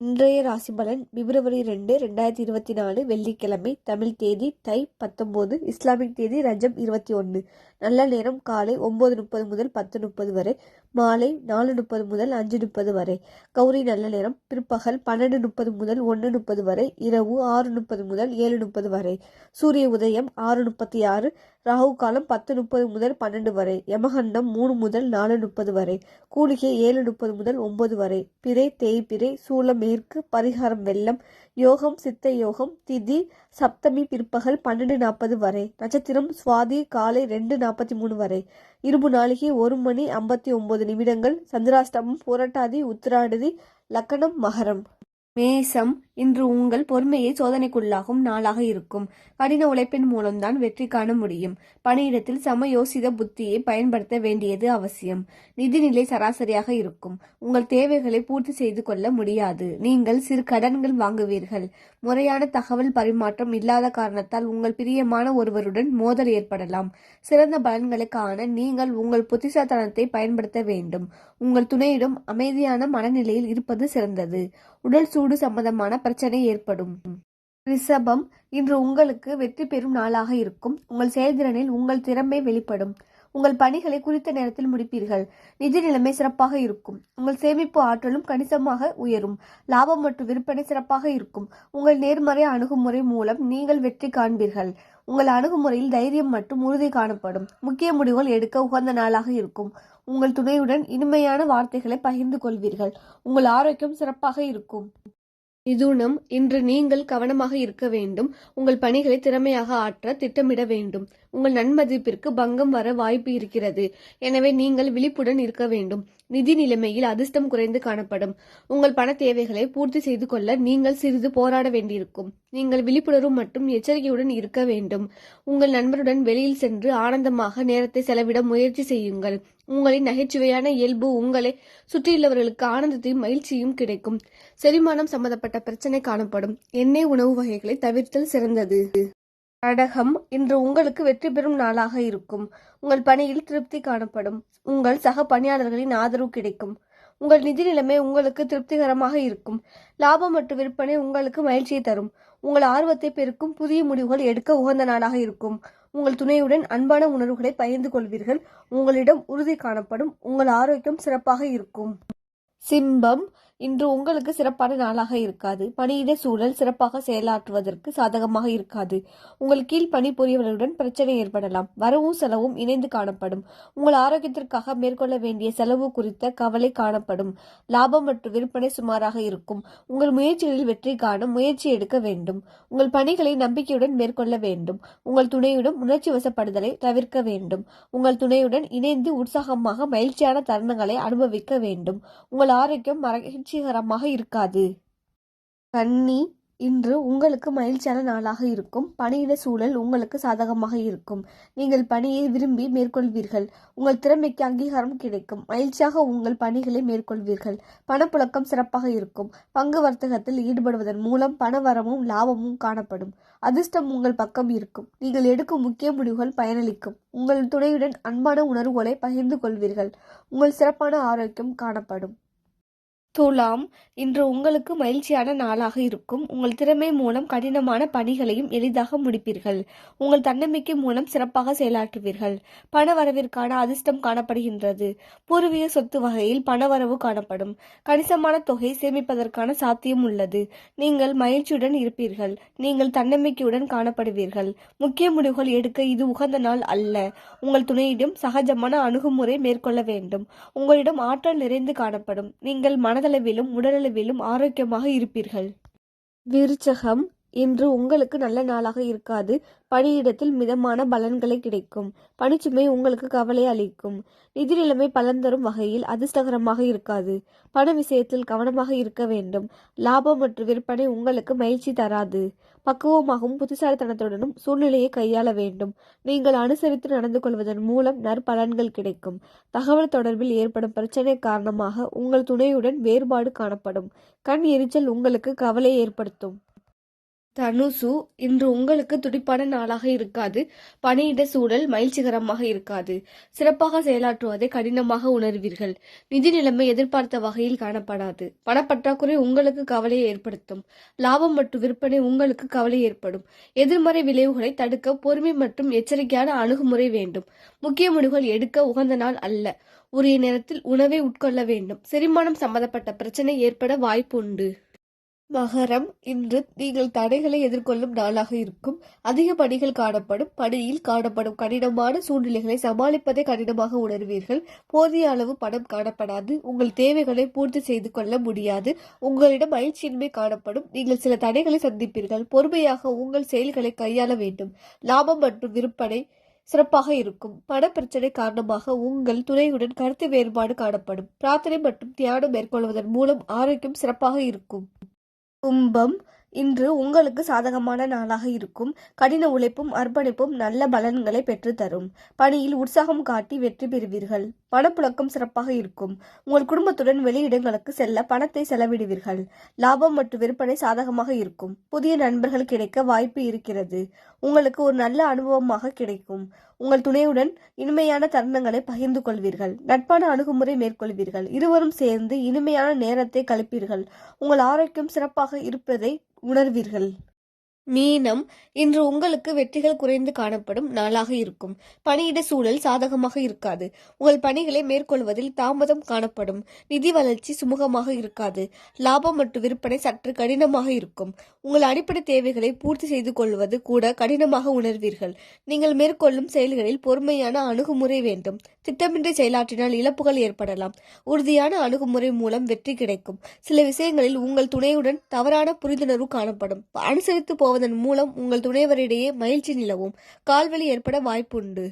இன்றைய ராசி பலன் பிப்ரவரி ரெண்டு ரெண்டாயிரத்தி இருபத்தி நாலு வெள்ளிக்கிழமை தமிழ் தேதி தை பத்தொம்போது இஸ்லாமிக் தேதி ரஜம் இருபத்தி ஒன்று நல்ல நேரம் காலை ஒம்பது முப்பது முதல் பத்து முப்பது வரை. மாலை நாலு முப்பது முதல் அஞ்சு முப்பது வரை. கௌரி நல்ல நேரம். பிற்பகல் பன்னெண்டு முப்பது முதல் ஒன்று முப்பது வரை. இரவு ஆறு முப்பது முதல் ஏழு முப்பது வரை. சூரிய உதயம் ஆறு முப்பத்தி ஆறு ராகு காலம் பத்து முப்பது முதல் பன்னெண்டு வரை. யமகண்டம் மூணு முதல் நாலு முப்பது வரை. கூலிகை ஏழு முப்பது முதல் ஒன்பது வரை. பிறை தேய்பிறை சூளம் மேற்கு பரிகாரம் வெள்ளம் யோகம் சித்த யோகம் திதி சப்தமி பிற்பகல் பன்னெண்டு நாற்பது வரை. நட்சத்திரம் சுவாதி காலை ரெண்டு நாற்பத்தி மூணு வரை. இருபு நாளிகை ஒரு மணி ஐம்பத்தி ஒன்பது நிமிடங்கள் சந்திராஷ்டமம் புரட்டாதி உத்திராடதி லக்கணம் மகரம். மேசம் இன்று உங்கள் பொறுமையை சோதனைக்குள்ளாகும் நாளாக இருக்கும். கடின உழைப்பின் மூலம்தான் வெற்றி காண முடியும். பணியிடத்தில் சமயோசித புத்தியை பயன்படுத்த வேண்டியது அவசியம். நிதிநிலை சராசரியாக இருக்கும். உங்கள் தேவைகளை பூர்த்தி செய்து கொள்ள முடியாது. நீங்கள் சிறு கடன்கள் வாங்குவீர்கள். முறையான தகவல் பரிமாற்றம் இல்லாத காரணத்தால் உங்கள் பிரியமான ஒருவருடன் மோதல் ஏற்படலாம். சிறந்த பலன்களை காண நீங்கள் உங்கள் புத்திசாத்தனத்தை பயன்படுத்த வேண்டும். உங்கள் துணையிடம் அமைதியான மனநிலையில் இருப்பது சிறந்தது. உடல் சூடு சம்பந்தமான பிரச்சனை ஏற்படும். ரிஷபம் இன்று உங்களுக்கு வெற்றி பெறும் நாளாக இருக்கும். உங்கள் செயல்திறனில் உங்கள் திறமை வெளிப்படும். உங்கள் பணிகளை குறித்த நேரத்தில் முடிப்பீர்கள். நிதி நிலைமை சிறப்பாக இருக்கும். உங்கள் சேமிப்பு ஆற்றலும் கணிசமாக உயரும். லாபம் மற்றும் விற்பனை சிறப்பாக இருக்கும். உங்கள் நேர்மறை அணுகுமுறை மூலம் நீங்கள் வெற்றி காண்பீர்கள். உங்கள் அணுகுமுறையில் தைரியம் மற்றும் உறுதி காணப்படும். முக்கிய முடிவுகள் எடுக்க உகந்த நாளாக இருக்கும். உங்கள் துணையுடன் இனிமையான வார்த்தைகளை பகிர்ந்து கொள்வீர்கள். உங்கள் ஆரோக்கியம் சிறப்பாக இருக்கும். இதுனம் இன்று நீங்கள் கவனமாக இருக்க வேண்டும். உங்கள் பணிகளை திறமையாக ஆற்ற திட்டமிட வேண்டும். உங்கள் நன்மதிப்பிற்கு பங்கம் வர வாய்ப்பு இருக்கிறது. எனவே நீங்கள் விழிப்புடன் இருக்க வேண்டும். நிதி நிலைமையில் அதிர்ஷ்டம் குறைந்து காணப்படும். உங்கள் பண தேவைகளை பூர்த்தி செய்து கொள்ள நீங்கள் சிறிது போராட வேண்டியிருக்கும். நீங்கள் விழிப்புணர்வு மற்றும் எச்சரிக்கையுடன் இருக்க வேண்டும். உங்கள் நண்பருடன் வெளியில் சென்று ஆனந்தமாக நேரத்தை செலவிட முயற்சி செய்யுங்கள். உங்களின் நகைச்சுவையான இயல்பு உங்களை சுற்றியுள்ளவர்களுக்கு ஆனந்தத்தையும் மகிழ்ச்சியும் கிடைக்கும். செரிமானம் சம்பந்தப்பட்ட பிரச்சனை காணப்படும். எண்ணெய் உணவு வகைகளை தவிர்த்தல் சிறந்தது. கடகம் இன்று உங்களுக்கு வெற்றி பெறும் நாளாக இருக்கும். உங்கள் பணியில் திருப்தி காணப்படும். உங்கள் சக பணியாளர்களின் ஆதரவு கிடைக்கும். உங்கள் நிதி நிலைமை உங்களுக்கு திருப்திகரமாக இருக்கும். லாபம் மற்றும் விற்பனை உங்களுக்கு மகிழ்ச்சியை தரும். உங்கள் ஆர்வத்தை பெருக்கும் புதிய முடிவுகள் எடுக்க உகந்த நாளாக இருக்கும். உங்கள் துணையுடன் அன்பான உணர்வுகளை பகிர்ந்து கொள்வீர்கள். உங்களிடம் உறுதி காணப்படும். உங்கள் ஆரோக்கியம் சிறப்பாக இருக்கும். சிம்பம் இன்று உங்களுக்கு சிறப்பான நாளாக இருக்காது. பணியிட சூழல் சிறப்பாக செயலாற்றுவதற்கு சாதகமாக இருக்காது. உங்கள் கீழ் பணிபுரியவர்களுடன் பிரச்சனை ஏற்படலாம். வரவும் செலவும் இணைந்து காணப்படும். உங்கள் ஆரோக்கியத்திற்காக மேற்கொள்ள வேண்டிய செலவு குறித்த கவலை காணப்படும். லாபம் மற்றும் விற்பனை சுமாராக இருக்கும். உங்கள் முயற்சிகளில் வெற்றி காண முயற்சி எடுக்க வேண்டும். உங்கள் பணிகளை நம்பிக்கையுடன் மேற்கொள்ள வேண்டும். உங்கள் துணையுடன் உணர்ச்சி வசப்படுதலை தவிர்க்க வேண்டும். உங்கள் துணையுடன் இணைந்து உற்சாகமாக மகிழ்ச்சியான தருணங்களை அனுபவிக்க வேண்டும். உங்கள் ஆரோக்கியம் மகிழ்ச்சிகரமாக இருக்காது. கன்னி இன்று உங்களுக்கு மகிழ்ச்சியான நாளாக இருக்கும். பணியிட சூழல் உங்களுக்கு சாதகமாக இருக்கும். நீங்கள் பணியை விரும்பி மேற்கொள்வீர்கள். உங்கள் திறமைக்கு அங்கீகாரம் கிடைக்கும். மகிழ்ச்சியாக உங்கள் பணிகளை மேற்கொள்வீர்கள். பணப்புழக்கம் சிறப்பாக இருக்கும். பங்கு வர்த்தகத்தில் ஈடுபடுவதன் மூலம் பணவரமும் லாபமும் காணப்படும். அதிர்ஷ்டம் உங்கள் பக்கம் இருக்கும். நீங்கள் எடுக்கும் முக்கிய முடிவுகள் பயனளிக்கும். உங்கள் துணையுடன் அன்பான உணர்வுகளை பகிர்ந்து கொள்வீர்கள். உங்கள் சிறப்பான ஆரோக்கியம் காணப்படும். துலாம் இன்று உங்களுக்கு மகிழ்ச்சியான நாளாக இருக்கும். உங்கள் திறமை மூலம் கடினமான பணிகளையும் எளிதாக முடிப்பீர்கள். உங்கள் தன்னம்பிக்கை மூலம் சிறப்பாக செயலாற்றுவீர்கள். பண வரவிற்கான அதிர்ஷ்டம் காணப்படுகின்றது. பூர்வீக சொத்து வகையில் பணவரவு காணப்படும். கணிசமான தொகை சேமிப்பதற்கான சாத்தியம் உள்ளது. நீங்கள் மகிழ்ச்சியுடன் இருப்பீர்கள். நீங்கள் தன்னம்பிக்கையுடன் காணப்படுவீர்கள். முக்கிய முடிவுகள் எடுக்க இது உகந்த நாள் அல்ல. உங்கள் துணையிடம் சகஜமான அணுகுமுறை மேற்கொள்ள வேண்டும். உங்களிடம் ஆற்றல் நிறைந்து காணப்படும். நீங்கள் மனத மனதளவிலும் உடலளவிலும் ஆரோக்கியமாக இருப்பீர்கள். விருச்சகம் இன்று உங்களுக்கு நல்ல நாளாக இருக்காது. பணியிடத்தில் மிதமான பலன்களை கிடைக்கும். பணிச்சுமை உங்களுக்கு கவலை அளிக்கும். நிதி நிலைமை பலன் தரும் வகையில் அதிர்ஷ்டகரமாக இருக்காது. பண விஷயத்தில் கவனமாக இருக்க வேண்டும். லாபம் மற்றும் விற்பனை உங்களுக்கு மகிழ்ச்சி தராது. பக்குவமாகவும் புத்திசாலித்தனத்துடனும் சூழ்நிலையை கையாள வேண்டும். நீங்கள் அனுசரித்து நடந்து கொள்வதன் மூலம் நற்பலன்கள் கிடைக்கும். தகவல் தொடர்பில் ஏற்படும் பிரச்சனை காரணமாக உங்கள் துணையுடன் வேறுபாடு காணப்படும். கண் எரிச்சல் உங்களுக்கு கவலை ஏற்படுத்தும். தனுசு இன்று உங்களுக்கு துடிப்பான நாளாக இருக்காது. பணியிட சூழல் மகிழ்ச்சிகரமாக இருக்காது. சிறப்பாக செயலாற்றுவதை கடினமாக உணர்வீர்கள். நிதி நிலைமை எதிர்பார்த்த வகையில் காணப்படாது. பணப்பற்றாக்குறை உங்களுக்கு கவலையை ஏற்படுத்தும். லாபம் மற்றும் விற்பனை உங்களுக்கு கவலை ஏற்படும். எதிர்மறை விளைவுகளை தடுக்க பொறுமை மற்றும் எச்சரிக்கையான அணுகுமுறை வேண்டும். முக்கிய முடிவுகள் எடுக்க உகந்த நாள் அல்ல. உரிய நேரத்தில் உணவை உட்கொள்ள வேண்டும். செரிமானம் சம்பந்தப்பட்ட பிரச்சனை ஏற்பட வாய்ப்பு உண்டு மகரம் இன்று நீங்கள் தடைகளை எதிர்கொள்ளும் நாளாக இருக்கும். அதிக பணிகள் காணப்படும் பணியில் காணப்படும் கடினமான சூழ்நிலைகளை சமாளிப்பதை கடினமாக உணர்வீர்கள். போதிய அளவு பணம் காணப்படாது உங்கள் தேவைகளை பூர்த்தி செய்து கொள்ள முடியாது. உங்களிடம் மகிழ்ச்சியின்மை காணப்படும். நீங்கள் சில தடைகளை சந்திப்பீர்கள். பொறுமையாக உங்கள் செயல்களை கையாள வேண்டும். லாபம் மற்றும் விற்பனை சிறப்பாக இருக்கும். பண பிரச்சனை காரணமாக உங்கள் துணையுடன் கருத்து வேறுபாடு காணப்படும். பிரார்த்தனை மற்றும் தியானம் மேற்கொள்வதன் மூலம் ஆரோக்கியம் சிறப்பாக இருக்கும். கும்பம் இன்று உங்களுக்கு சாதகமான நாளாக இருக்கும். கடின உழைப்பும் அர்ப்பணிப்பும் நல்ல பலன்களை பெற்றுத்தரும். பணியில் உற்சாகம் காட்டி வெற்றி பெறுவீர்கள். பணப்புழக்கம் சிறப்பாக இருக்கும். உங்கள் குடும்பத்துடன் வெளியிடங்களுக்கு செல்ல பணத்தை செலவிடுவீர்கள். லாபம் மற்றும் விற்பனை சாதகமாக இருக்கும். புதிய நண்பர்கள் கிடைக்க வாய்ப்பு இருக்கிறது. உங்களுக்கு ஒரு நல்ல அனுபவமாக கிடைக்கும். உங்கள் துணையுடன் இனிமையான தருணங்களை பகிர்ந்து கொள்வீர்கள். நட்பான அணுகுமுறை மேற்கொள்வீர்கள். இருவரும் சேர்ந்து இனிமையான நேரத்தை கழிப்பீர்கள். உங்கள் ஆரோக்கியம் சிறப்பாக இருப்பதை உணர்வீர்கள். மீனம் இன்று உங்களுக்கு வெற்றிகள் குறைந்து காணப்படும் நாளாக இருக்கும். பணியிட சூழல் சாதகமாக இருக்காது. உங்கள் பணிகளை மேற்கொள்வதில் தாமதம் காணப்படும். நிதி வளர்ச்சி சுமூகமாக இருக்காது. லாபம் மற்றும் விற்பனை சற்று கடினமாக இருக்கும். உங்கள் அடிப்படை தேவைகளை பூர்த்தி செய்து கொள்வது கூட கடினமாக உணர்வீர்கள். நீங்கள் மேற்கொள்ளும் செயல்களில் பொறுமையான அணுகுமுறை வேண்டும். திட்டமின்றி செயலாற்றினால் இழப்புகள் ஏற்படலாம். உறுதியான அணுகுமுறை மூலம் வெற்றி கிடைக்கும். சில விஷயங்களில் உங்கள் துணையுடன் தவறான புரிந்துணர்வு காணப்படும். அனுசரித்து போவதன் மூலம் உங்கள் துணைவரிடையே மகிழ்ச்சி நிலவும். கால்வலி ஏற்பட வாய்ப்புண்டு.